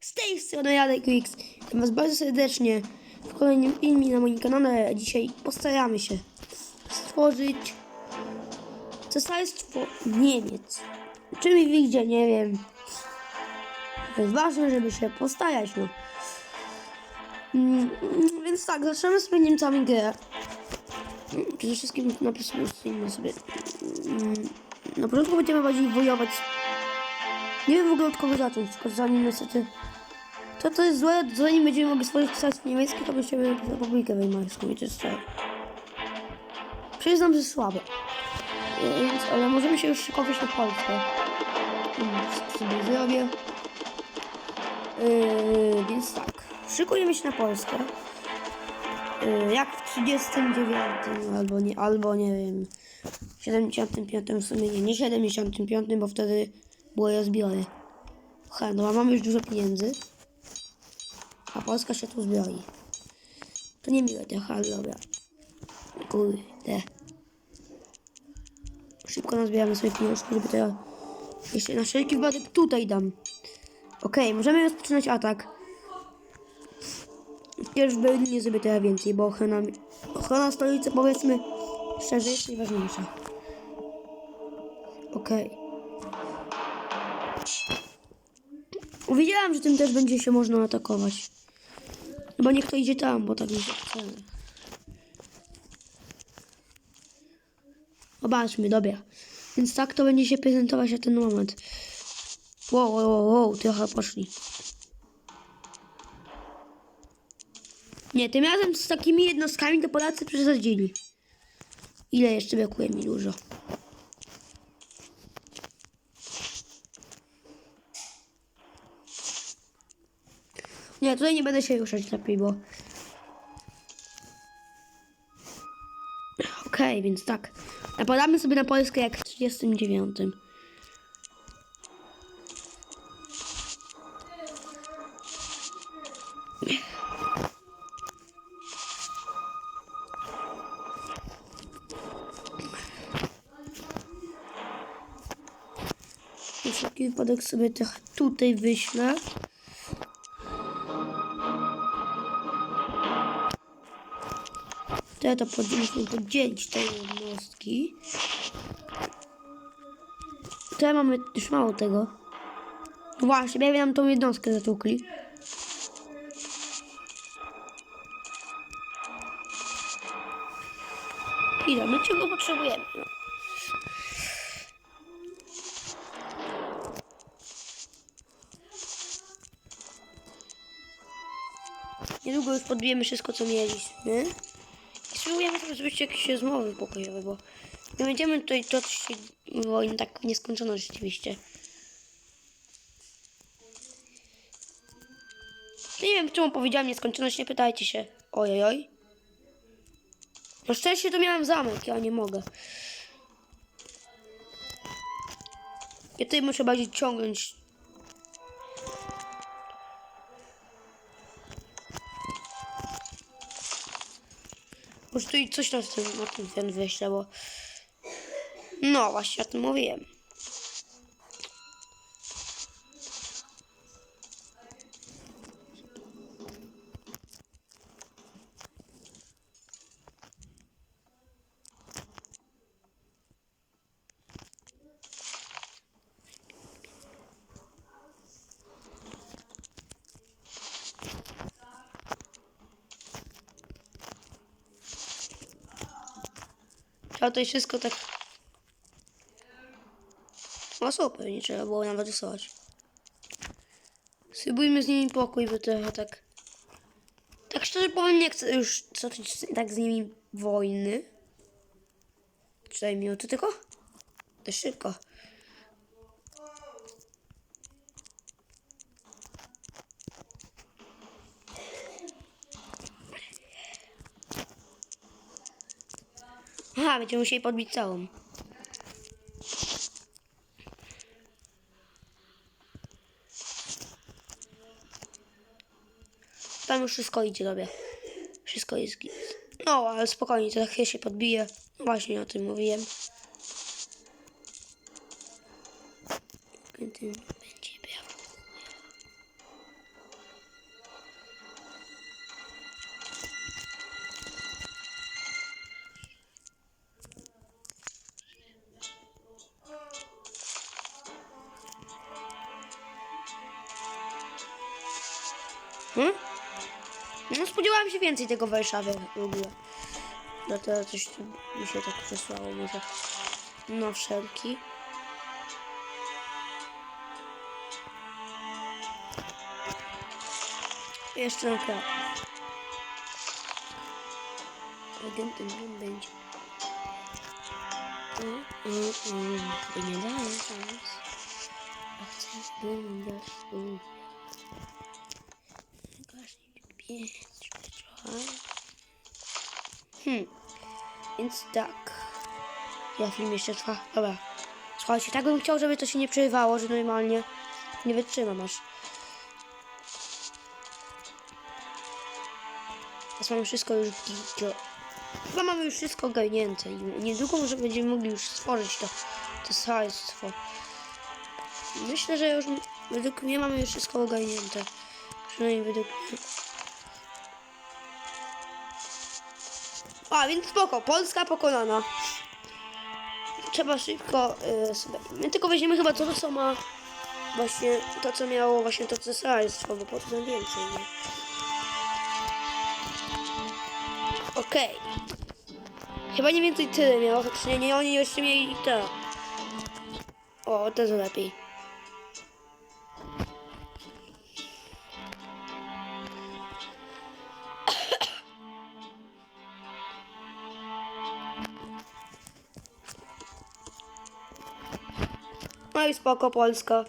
Z tej strony Radek X. Witam Was bardzo serdecznie w kolejnym filmie na moim kanale. Dzisiaj postaramy się stworzyć cesarstwo Niemiec. Czym i wyjdzie, nie wiem. To jest ważne, żeby się postarać, no. Mm, Więc tak, zaczynamy sobie Niemcami grę. Mm, Przede wszystkim napisujemy sobie. mm, Na początku będziemy bardziej wojować nie wiem w ogóle od kogo zacząć, tylko zanim niestety... To to jest złe, zanim będziemy mogli stworzyć cesarstwo niemieckie, to będziemy najpierw Republikę Weimarską to jest to. Przyznam, że słabe. Więc, ale możemy się już szykować na Polskę. Mm, sobie zrobię. Yy, więc tak, szykujemy się na Polskę. Yy, jak w 39 albo nie, albo nie wiem, 75 w sumie nie, nie 75, bo wtedy było je zbiory. Ha, no a mamy już dużo pieniędzy. A Polska się tu zbroi. To nie miłe ale dobra. Kurde. Szybko nazbieramy sobie pieniążki, żeby teraz... Jeszcze na wszelki wypadek tutaj dam. Okej, możemy rozpoczynać atak. Też w Berlinie zrobię trochę więcej, bo ochrona, ochrona stolicy powiedzmy szczerze jest najważniejsza. Okej. Wiedziałam, że tym też będzie się można atakować. Chyba niech to idzie tam, bo tak mi się chce. Zobaczmy, dobra. Więc tak to będzie się prezentować na ten moment. Wow, wow, wow, wow trochę poszli. Nie, tym razem z takimi jednostkami to Polacy przesadzili. Ile jeszcze brakuje mi dużo? Nie, tutaj nie będę się ruszać lepiej, bo... Okej, więc tak. Napadamy sobie na Polskę jak w 39. Na wszelki wypadek sobie trochę tutaj wyślę. To ja to powinniśmy podzielić te jednostki. To ja mamy już mało tego. Właśnie, prawie nam tą jednostkę zatłukli. Ile? My czego potrzebujemy? No. Niedługo już podbijemy wszystko, co mieliśmy. Spróbujemy sobie zrobić jakieś rozmowy pokojowe, bo nie będziemy tutaj toczyć się tak w nieskończoność rzeczywiście. Nie wiem, czemu powiedziałam nieskończoność, nie pytajcie się. Ojej, oj. Na szczęście to miałem zamek, ja nie mogę. Ja tutaj muszę bardziej ciągnąć i coś na ten, na ten, wyślę, bo... No, właśnie o tym mówiłem. Trzeba tutaj wszystko tak... No super, nie trzeba było nawet rysować. Spróbujmy z nimi pokój, bo trochę tak... Tak szczerze powiem, nie chcę już toczyć z- tak z nimi wojny. Cztery minuty tylko? Dość szybko. Aha, będziemy musieli podbić całą. Tam już wszystko idzie dobie. Wszystko jest git. No, ale spokojnie, to chwilę się podbije. Właśnie o tym mówiłem. Hmm? No spodziewałam się więcej tego w Warszawie w ogóle. Dlatego coś tu mi się tak przesłało może. No wszelki. Jeszcze na kawę. Agentem nie będzie. Mm, mm, mm. Nie daje szans. A chcesz. Gaśnik pięć. Hmm. Więc tak. Ja film jeszcze trwa. Dobra. Słuchajcie, tak bym chciał, żeby to się nie przerywało, że normalnie nie wytrzymam aż. Teraz mamy wszystko już. Chyba mamy już wszystko ogarnięte i niedługo może będziemy mogli już stworzyć to, to sajstwo. Myślę, że już według mnie mamy już wszystko ogarnięte. Przynajmniej według mnie. A, więc spoko, Polska pokonana. Trzeba szybko y, sobie... My tylko weźmiemy chyba to, co ma właśnie to, co miało właśnie to cesarstwo, bo potem więcej, nie? Okej. Chyba nie więcej tyle miało, faktycznie nie, oni jeszcze mieli to. O, jest lepiej. No i spoko, Polska.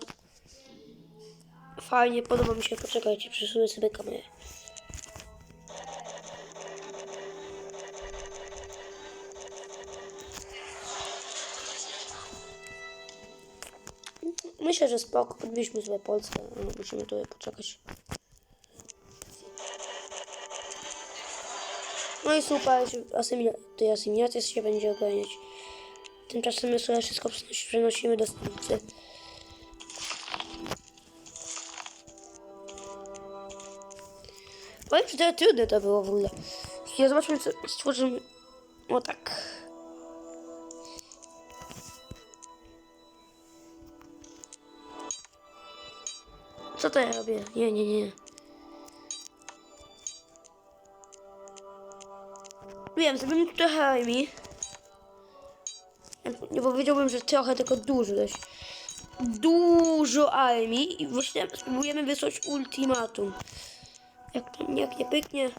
Fajnie, podoba mi się. Poczekajcie, przesunę sobie kamerę. Myślę, że spoko. Podbiliśmy sobie Polskę. ale Musimy tutaj poczekać. No i super, asymilacja się będzie ogarniać. Tymczasem my sobie wszystko przenosi- przenosimy do stolicy. Powiem, że to trudne to było w ogóle. Ja zobaczmy, co stworzymy. O tak. Co to ja robię? Nie, nie, nie. Wiem, zrobimy trochę armii. Nie powiedziałbym, że trochę, tylko dużo dość. Dużo armii i właśnie spróbujemy wysłać ultimatum. Jak, to, jak nie pyknie,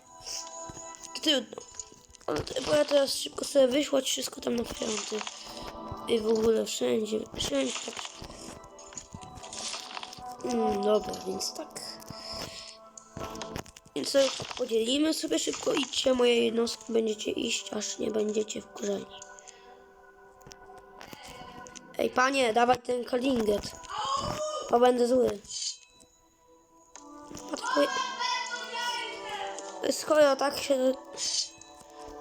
to trudno. Ale to, ja teraz szybko sobie wyśłać wszystko tam na fronty. I w ogóle wszędzie, wszędzie tak. Mm, dobra, więc tak. Więc podzielimy sobie szybko. Idźcie, moje jednostki będziecie iść, aż nie będziecie wkurzeni. Ej, panie, dawaj ten kalinget. Bo będę zły. Atakuję. Skoro tak się...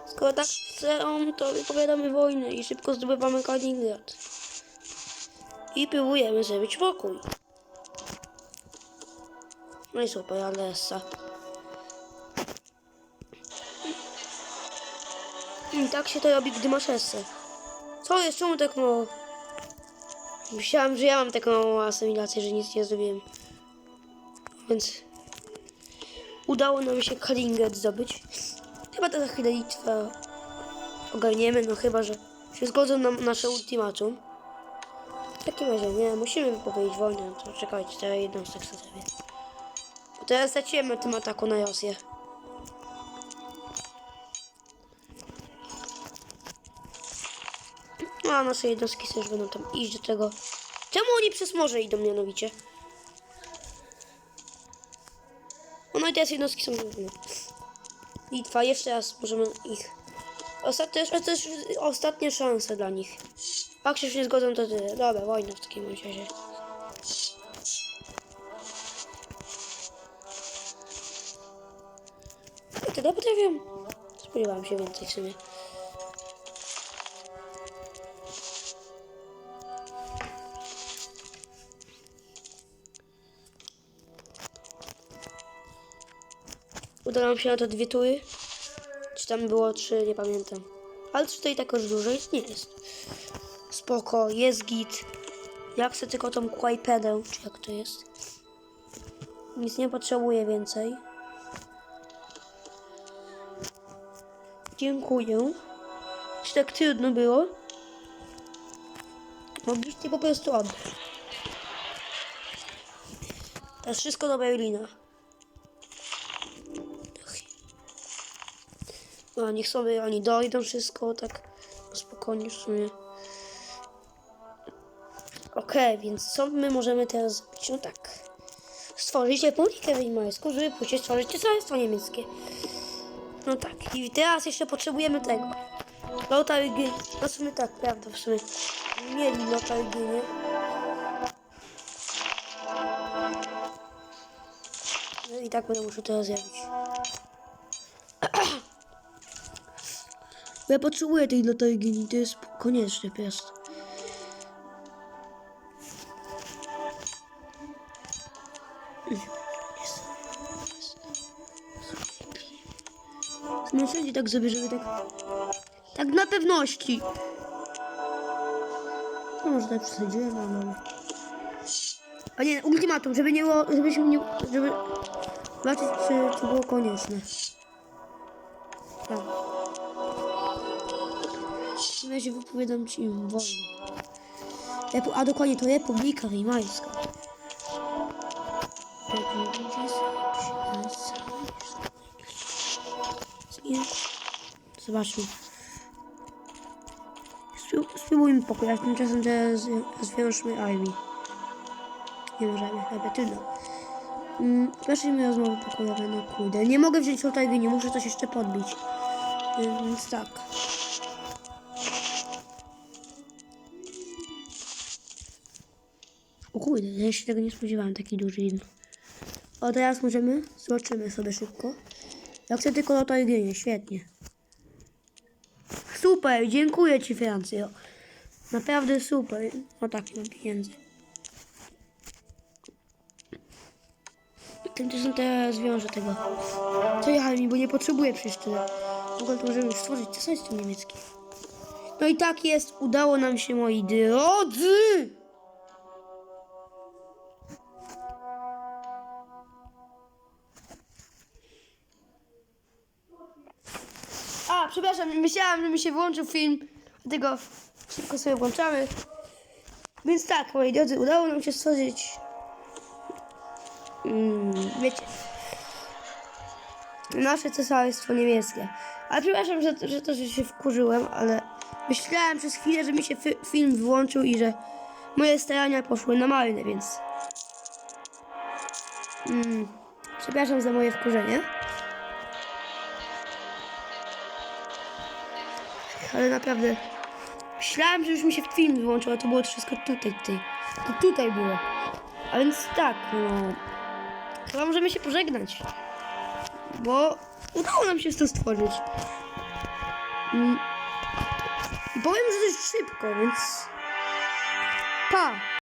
Skoro tak chcą, to wypowiadamy wojnę i szybko zdobywamy Kaliningrad. I próbujemy zrobić pokój. No i super, Alessa. I tak się to robi, gdy masz esę. Co jest? Czemu tak mało? Myślałam, że ja mam taką asymilację, że nic nie zrobiłem. Więc udało nam się Kaliningrad zdobyć. Chyba to za chwilę Litwę ogarniemy, no chyba, że się zgodzą na nasze ultimatum. W takim razie nie, musimy wypowiedzieć wojnę, to czekajcie, teraz jedną z tak sobie. Bo teraz zaczniemy tym ataku na Rosję. No, a nasze jednostki też będą tam iść do tego. Czemu oni przez morze idą mianowicie? No i teraz jednostki są główne. Litwa, jeszcze raz możemy ich... Ostatnie, to też ostatnie szanse dla nich. Jak się nie zgodzą, to tyle. Dobra, wojna w takim razie. Tyle potrafię. Spodziewałam się więcej w sumie. Udało nam się na to dwie tury. Czy tam było trzy, nie pamiętam. Ale czy tutaj tak już dużo jest? Nie jest. Spoko, jest git. Ja chcę tylko tą kłajpedę, czy jak to jest. Nic nie potrzebuję więcej. Dziękuję. Czy tak trudno było? Mogliście po prostu oddać. Teraz wszystko do Berlina. No, niech sobie oni dojdą wszystko, tak spokojnie w sumie. Okej, więc co my możemy teraz zrobić? No tak. Stworzyć Republikę Weimarską, żeby później stworzyć Cesarstwo Niemieckie. No tak, i teraz jeszcze potrzebujemy tego. Lothar G. No w sumie tak, prawda, w sumie. Mieli Lothar G, nie? No i tak będę musiał teraz zrobić. Bo ja potrzebuję tej Lothar G, to jest konieczne po prostu. No wszędzie tak zrobię, żeby tak... Tak na pewności. No może tak przesadziłem, ale... A nie, ultimatum, żeby nie było... Żebyśmy nie... Żeby... Zobaczyć, czy, czy było konieczne. Tak. Takim razie wypowiadam ci wolno. Repu- a dokładnie to Republika Weimarska. Zobaczmy. Spró- Spróbujmy pokoju, a tymczasem teraz zwiążmy armii. Nie możemy, chyba tyle. Mm, Zacznijmy rozmowy pokojowe, no kurde. Nie mogę wziąć ołtargi, nie muszę coś jeszcze podbić. Y, Więc tak. Kurde, ja się tego nie spodziewałem, taki duży jeden. O, teraz możemy, zobaczymy sobie szybko. Ja chcę tylko loto jedynie, świetnie. Super, dziękuję Ci Francjo. Naprawdę super. O tak, nie mam pieniędzy. Tymczasem teraz zwiążę tego. Co jechałem mi, bo nie potrzebuję przecież tyle. Mogę to możemy już stworzyć cesarstwo niemieckie. No i tak jest, udało nam się moi drodzy! Przepraszam, myślałam, że mi się włączył film, dlatego szybko sobie włączamy. Więc tak, moi drodzy, udało nam się stworzyć, mm, wiecie, nasze cesarstwo niemieckie. Ale przepraszam, że, że to, że się wkurzyłem, ale myślałem przez chwilę, że mi się fi- film włączył i że moje starania poszły na marne, więc... Mm, przepraszam za moje wkurzenie. Ale naprawdę myślałem, że już mi się film wyłączył, to było wszystko tutaj, tutaj. To tutaj było. A więc tak, no. Chyba możemy się pożegnać. Bo udało nam się to stworzyć. Mm. I powiem, że dość szybko, więc. Pa!